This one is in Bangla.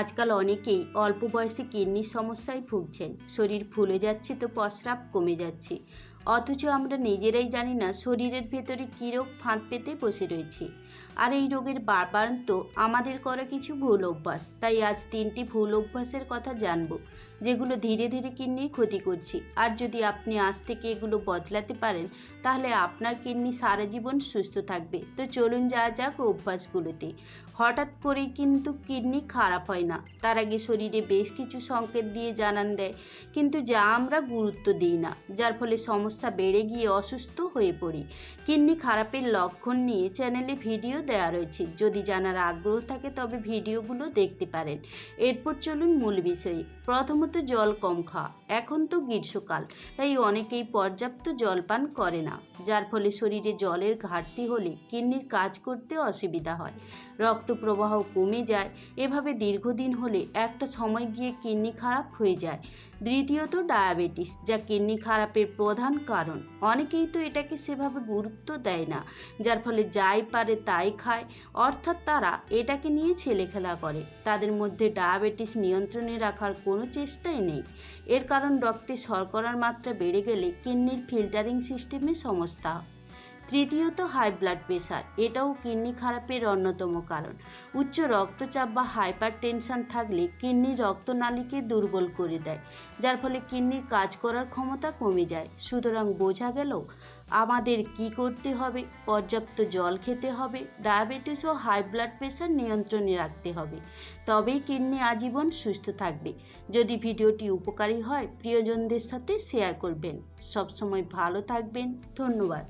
আজকাল অনেকেই অল্প বয়সে কিডনির সমস্যায় ভুগছেন। শরীর ফুলে যাচ্ছে তো প্রস্রাব কমে যাচ্ছে। অথচ আমরা নিজেরাই জানি না শরীরের ভেতরে কী রোগ ফাঁদ পেতে বসে রয়েছে। আর এই রোগের বারবারন্ত আমাদের করা কিছু ভুল অভ্যাস। তাই আজ তিনটি ভুল অভ্যাসের কথা জানব, যেগুলো ধীরে ধীরে কিডনির ক্ষতি করছে। আর যদি আপনি আজ থেকে এগুলো বদলাতে পারেন, তাহলে আপনার কিডনি সারা জীবন সুস্থ থাকবে। তো চলুন যাওয়া যাক অভ্যাসগুলোতে। হঠাৎ করেই কিন্তু কিডনি খারাপ হয় না। তার আগে শরীরে বেশ কিছু সংকেত দিয়ে জানান দেয়, কিন্তু যা আমরা গুরুত্ব দিই না। যার ফলে সমস্যা বেড়ে গিয়ে অসুস্থ হয়ে পড়ি। কিডনি খারাপের লক্ষণ নিয়ে চ্যানেলে ভিডিও দেওয়া রয়েছে। যদি জানার আগ্রহ থাকে তবে ভিডিওগুলো দেখতে পারেন। এরপর চলুন মূল বিষয়ে। প্রথমত জল কম খাওয়া। এখন তো গ্রীষ্মকাল, তাই অনেকেই পর্যাপ্ত জল পান করে না। যার ফলে শরীরে জলের ঘাটতি হলে কিডনির কাজ করতে অসুবিধা হয়। রক্ত প্রবাহ কমে যায়। এভাবে দীর্ঘদিন হলে একটা সময় গিয়ে কিডনি খারাপ হয়ে যায়। দ্বিতীয়ত ডায়াবেটিস, যা কিডনি খারাপের প্রধান কারণ। অনেকেই তো এটাকে সেভাবে গুরুত্ব দেয় না, যার ফলে যাই পারে তাই খায়। অর্থাৎ তারা এটাকে নিয়ে ছেলেখেলা করে। তাদের মধ্যে ডায়াবেটিস নিয়ন্ত্রণে রাখার কোনো চেষ্টাই নেই। এর কারণ রক্তে শর্করার মাত্রা বেড়ে গেলে কিডনির ফিল্টারিং সিস্টেমে সমস্যা। তৃতীয়ত হাই ব্লাড প্রেশার এটাও কিডনি খারাপের অন্যতম কারণ। উচ্চ রক্তচাপ বা হাইপার টেনশন থাকলে কিডনির রক্তনালীকে দুর্বল করে দেয়, যার ফলে কিডনির কাজ করার ক্ষমতা কমে যায়। সুতরাং বোঝা গেল, আমাদের কি করতে হবে? পর্যাপ্ত জল খেতে হবে ডায়াবেটিস ও হাই ব্লাড প্রেশার নিয়ন্ত্রণে রাখতে হবে। তবেই কিডনি আজীবন সুস্থ থাকবে। যদি ভিডিওটি উপকারী হয়, প্রিয়জনদের সাথে শেয়ার করবেন। সবসময় ভালো থাকবেন, ধন্যবাদ।